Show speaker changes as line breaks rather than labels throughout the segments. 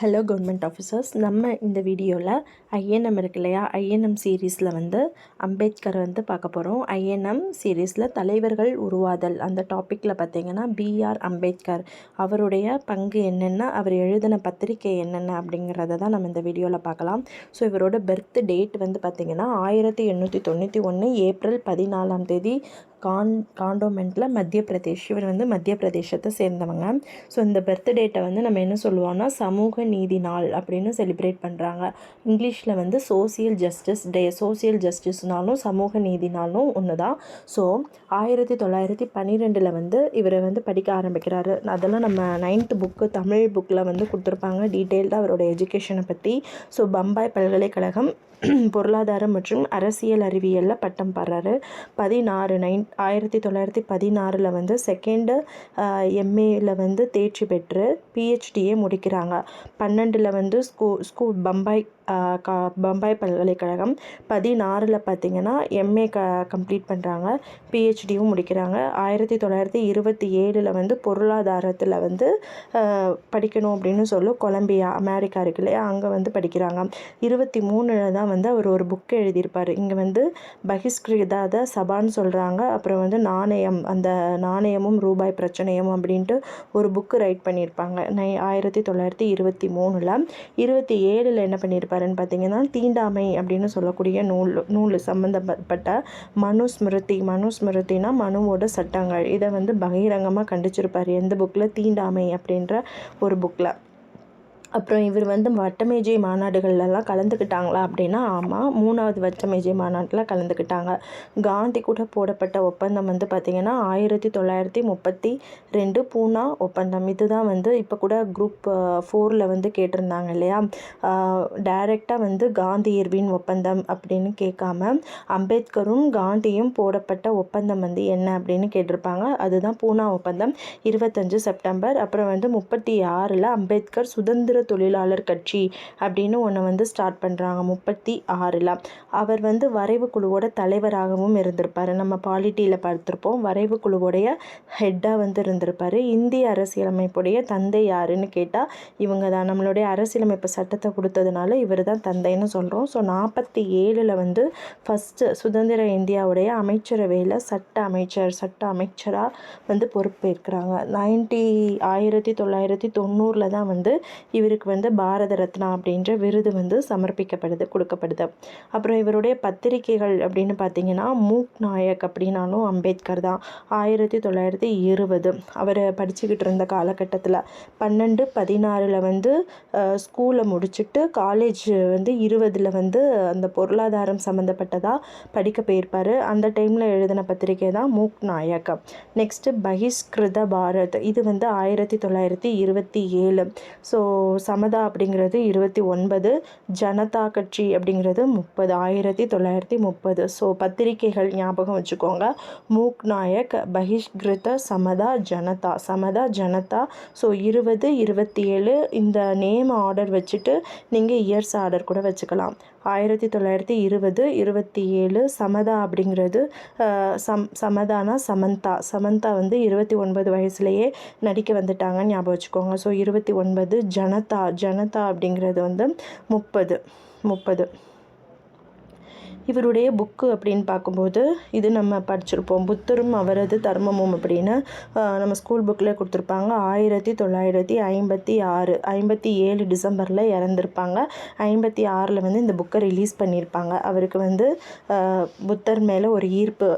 Hello government officers நம்ம இந்த வீடியோவில் ஐஎன்எம் இருக்கு இல்லையா? ஐஎன்எம் சீரீஸில் வந்து அம்பேத்கர் வந்து பார்க்க போகிறோம் ஐஎன்எம் சீரீஸில் தலைவர்கள் உருவாதல். அந்த டாப்பிக்கில் பார்த்தீங்கன்னா பிஆர் அம்பேத்கர். அவருடைய பங்கு என்னென்ன? அவர் எழுதின பத்திரிக்கை என்னென்ன? அப்படிங்கிறத தான் நம்ம இந்த வீடியோவில் பார்க்கலாம். ஸோ இவரோட பர்த் டேட் வந்து பார்த்திங்கன்னா ஆயிரத்தி எண்ணூற்றி தொண்ணூற்றி ஒன்று ஏப்ரல் பதினாலாம் தேதி கான் காண்டோமெண்ட்டில் மத்திய பிரதேஷ் இவர் வந்து மத்திய பிரதேசத்தை சேர்ந்தவங்க. ஸோ இந்த பர்த் டேட்டை வந்து நம்ம என்ன சொல்லுவோம்னா சமூக நீதி நாள் அப்படின்னு செலிப்ரேட் பண்ணுறாங்க இங்கிலீஷில் வந்து சோசியல் ஜஸ்டிஸ் டே சோசியல் ஜஸ்டிஸ்னாலும் சமூக நீதி நாளும் ஒன்று தான் ஸோ ஆயிரத்தி தொள்ளாயிரத்தி பன்னிரெண்டில் வந்து இவர் வந்து படிக்க ஆரம்பிக்கிறாரு. அதெல்லாம் நம்ம நைன்த்து புக்கு தமிழ் புக்கில் வந்து கொடுத்துருப்பாங்க. டீட்டெயில்டாக அவரோட எஜுகேஷனை பற்றி ஸோ பம்பாய் பல்கலைக்கழகம் பொருளாதாரம் மற்றும் அரசியல் அறிவியலில் பட்டம் பாடுறாரு. பதினாறு நைன் ஆயிரத்தி தொள்ளாயிரத்தி பதினாறில் வந்து செகண்டு எம்ஏயில் வந்து தேர்ச்சி பெற்று பிஹெச்டியை முடிக்கிறாங்க. பன்னெண்டில் வந்து ஸ்கூ ஸ்கூல் பம்பாய் கா பம்பாய் பல்கலைக்கழகம் பதினாறில் பார்த்தீங்கன்னா எம்ஏ க கம்ப்ளீட் பண்ணுறாங்க பிஹெச்டியும் முடிக்கிறாங்க. ஆயிரத்தி தொள்ளாயிரத்தி இருபத்தி ஏழில் வந்து பொருளாதாரத்தில் வந்து படிக்கணும் அப்படின்னு சொல்லி கொலம்பியா அமெரிக்கா இருக்கு இல்லையா? அங்கே வந்து படிக்கிறாங்க. இருபத்தி மூணில் தான் வந்து அவர் ஒரு புக்கு எழுதியிருப்பார். இங்கே வந்து பகிஷ்கிருதாத சபான்னு சொல்கிறாங்க அப்புறம் வந்து நாணயம் அந்த நாணயமும் ரூபாய் பிரச்சனையும் அப்படின்ட்டு ஒரு புக்கு ரைட் பண்ணியிருப்பாங்க. நை ஆயிரத்தி தொள்ளாயிரத்தி இருபத்தி மூணில். இருபத்தி ஏழில் என்ன பண்ணியிருப்பாருன்னு பார்த்தீங்கன்னா தீண்டாமை அப்படின்னு சொல்லக்கூடிய நூல் நூல் சம்மந்தப்பட்ட மனுஸ்மிருதி மனுஸ்மிருத்தினா மனுவோட சட்டங்கள். இதை வந்து பகிரங்கமாக கண்டிச்சிருப்பார் எந்த புக்கில் தீண்டாமை அப்படின்ற ஒரு புக்கில் அப்புறம் இவர் வந்து வட்டமேஜை மாநாடுகள்லாம் கலந்துக்கிட்டாங்களா அப்படின்னா ஆமாம் மூணாவது வட்டமேஜை மாநாட்டில் கலந்துக்கிட்டாங்க. காந்தி கூட போடப்பட்ட ஒப்பந்தம் வந்து பார்த்திங்கன்னா ஆயிரத்தி தொள்ளாயிரத்தி முப்பத்தி ரெண்டு பூனா ஒப்பந்தம். இதுதான் வந்து இப்போ கூட குரூப் ஃபோரில் வந்து கேட்டிருந்தாங்க இல்லையா? டைரெக்டாக வந்து காந்தி இர்வின் ஒப்பந்தம் அப்படின்னு கேட்காம அம்பேத்கரும் காந்தியும் போடப்பட்ட ஒப்பந்தம் வந்து என்ன அப்படின்னு கேட்டிருப்பாங்க. அதுதான் பூனா ஒப்பந்தம். இருபத்தஞ்சு செப்டம்பர். அப்புறம் வந்து முப்பத்தி ஆறில் அம்பேத்கர் சுதந்திர தொழிலாளர் கட்சி அப்படின்னு ஒன்று வந்து ஸ்டார்ட் பண்ணுறாங்க முப்பத்தி ஆறில். அவர் வந்து வரைவு குழுவோட தலைவராகவும் இருந்திருப்பார். நம்ம பாலிட்டியில் பார்த்துருப்போம். வரைவு குழுவோடைய ஹெட்டாக வந்து இருந்திருப்பார். இந்திய அரசியலமைப்புடைய தந்தை யாருன்னு கேட்டால் இவங்க தான் நம்மளுடைய அரசியலமைப்பு சட்டத்தை கொடுத்ததுனால இவர் தான் தந்தைன்னு சொல்கிறோம் ஸோ நாற்பத்தி ஏழில் வந்து ஃபஸ்ட்டு சுதந்திர இந்தியாவுடைய அமைச்சரவையில் சட்ட அமைச்சர் சட்ட அமைச்சராக வந்து பொறுப்பேற்கிறாங்க. நைன்டி ஆயிரத்தி தொள்ளாயிரத்தி தொண்ணூறில் தான் வந்து இவர் இவருக்கு வந்து பாரத ரத்னா அப்படின்ற விருது வந்து சமர்ப்பிக்கப்படுது கொடுக்கப்படுது. அப்புறம் இவருடைய பத்திரிகைகள் அப்படின்னு பார்த்தீங்கன்னா மூக் நாயக் அப்படின்னாலும் அம்பேத்கர் தான். ஆயிரத்தி தொள்ளாயிரத்தி இருபது. அவர் படிச்சுக்கிட்டு இருந்த காலகட்டத்தில் பன்னெண்டு பதினாறில் வந்து ஸ்கூலை முடிச்சுட்டு காலேஜ் வந்து இருபதில் வந்து அந்த பொருளாதாரம் சம்மந்தப்பட்டதாக படிக்க போயிருப்பார். அந்த டைமில் எழுதின பத்திரிகை தான் மூக் நாயக். நெக்ஸ்ட்டு பகிஷ்கிருத பாரத். இது வந்து ஆயிரத்தி தொள்ளாயிரத்தி இருபத்தி ஏழு. ஸோ சமதா அப்படிங்கிறது இருபத்தி ஒன்பது ஜனதா கட்சி அப்படிங்கிறது முப்பது ஆயிரத்தி தொள்ளாயிரத்தி முப்பது. ஸோ பத்திரிகைகள் ஞாபகம் வச்சுக்கோங்க. மூக் நாயக் பகிஷ்கிருத சமதா ஜனதா. சமதா ஜனதா. ஸோ இருபது இருபத்தி ஏழு இந்த நேம் ஆர்டர் வச்சுட்டு நீங்கள் இயர்ஸ் ஆர்டர் கூட வச்சுக்கலாம். ஆயிரத்தி தொள்ளாயிரத்தி இருபது இருபத்தி ஏழு சமதா அப்படிங்கிறது சம் சமதானா சமந்தா? சமந்தா வந்து இருபத்தி ஒன்பது வயசுலேயே நடிக்க வந்துட்டாங்கன்னு ஞாபகம் வச்சுக்கோங்க. ஸோ இருபத்தி ஒன்பது ஜனதா ஜனதா அப்படிங்கிறது வந்து முப்பது முப்பது. இவருடைய புக்கு அப்படின்னு பார்க்கும்போது இது நம்ம படிச்சிருப்போம். புத்தரும் அவரது தர்மமும் அப்படின்னு நம்ம ஸ்கூல் புக்கில் கொடுத்துருப்பாங்க. ஆயிரத்தி தொள்ளாயிரத்தி ஐம்பத்தி ஆறு ஐம்பத்தி ஏழு டிசம்பரில் இறந்துருப்பாங்க. ஐம்பத்தி ஆறில் வந்து இந்த புக்கை ரிலீஸ் பண்ணியிருப்பாங்க. அவருக்கு வந்து புத்தர் மேலே ஒரு ஈர்ப்பு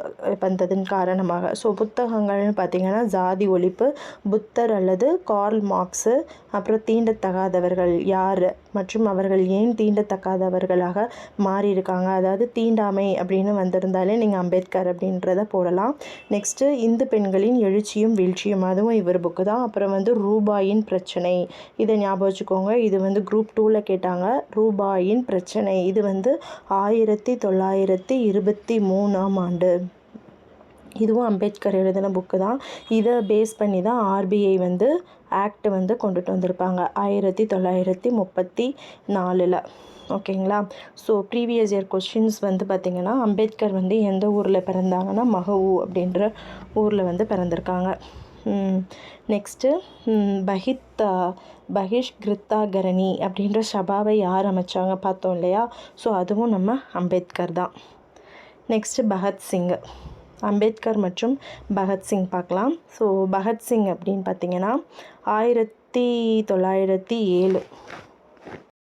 வந்ததன் காரணமாக. ஸோ புத்தகங்கள்னு பார்த்திங்கன்னா ஜாதி ஒழிப்பு புத்தர் அல்லது கார்ல் மார்க்ஸு அப்புறம் தீண்டத்தகாதவர்கள் யார்? மற்றும் அவர்கள் ஏன் தீண்டத்தக்காதவர்களாக மாறியிருக்காங்க? அதாவது தீண்டாமை அப்படின்னு வந்திருந்தாலே நீங்கள் அம்பேத்கர் அப்படின்றத போடலாம். நெக்ஸ்ட்டு இந்து பெண்களின் எழுச்சியும் வீழ்ச்சியும் அதுவும் இவர் புக்கு தான். அப்புறம் வந்து ரூபாயின் பிரச்சனை. இதை ஞாபகம் வச்சுக்கோங்க. இது வந்து குரூப் டூவில் கேட்டாங்க. ரூபாயின் பிரச்சனை. இது வந்து ஆயிரத்தி தொள்ளாயிரத்தி இருபத்தி மூணாம் ஆண்டு. இதுவும் அம்பேத்கர் எழுதின புக்கு தான். இதை பேஸ் பண்ணி தான் ஆர்பிஐ வந்து ஆக்ட் வந்து கொண்டுட்டு வந்திருப்பாங்க. ஆயிரத்தி தொள்ளாயிரத்தி முப்பத்தி நாலில். ஓகேங்களா? ஸோ ப்ரீவியஸ் இயர் கொஷின்ஸ் வந்து பார்த்திங்கன்னா அம்பேத்கர் வந்து எந்த ஊரில் பிறந்தாங்கன்னா மகவு அப்படின்ற ஊரில் வந்து பிறந்திருக்காங்க. நெக்ஸ்ட்டு பஹித் பஹிஷ் கிருத்தாகரணி அப்படின்ற சபாவை யார் அமைச்சாங்க பார்த்தோம் இல்லையா? ஸோ அதுவும் நம்ம அம்பேத்கர் தான். நெக்ஸ்ட்டு பகத்சிங் அம்பேத்கர் மற்றும் பகத்சிங் பார்க்கலாம். ஸோ பகத்சிங் அப்படின்னு பார்த்தீங்கன்னா ஆயிரத்தி தொள்ளாயிரத்தி ஏழு.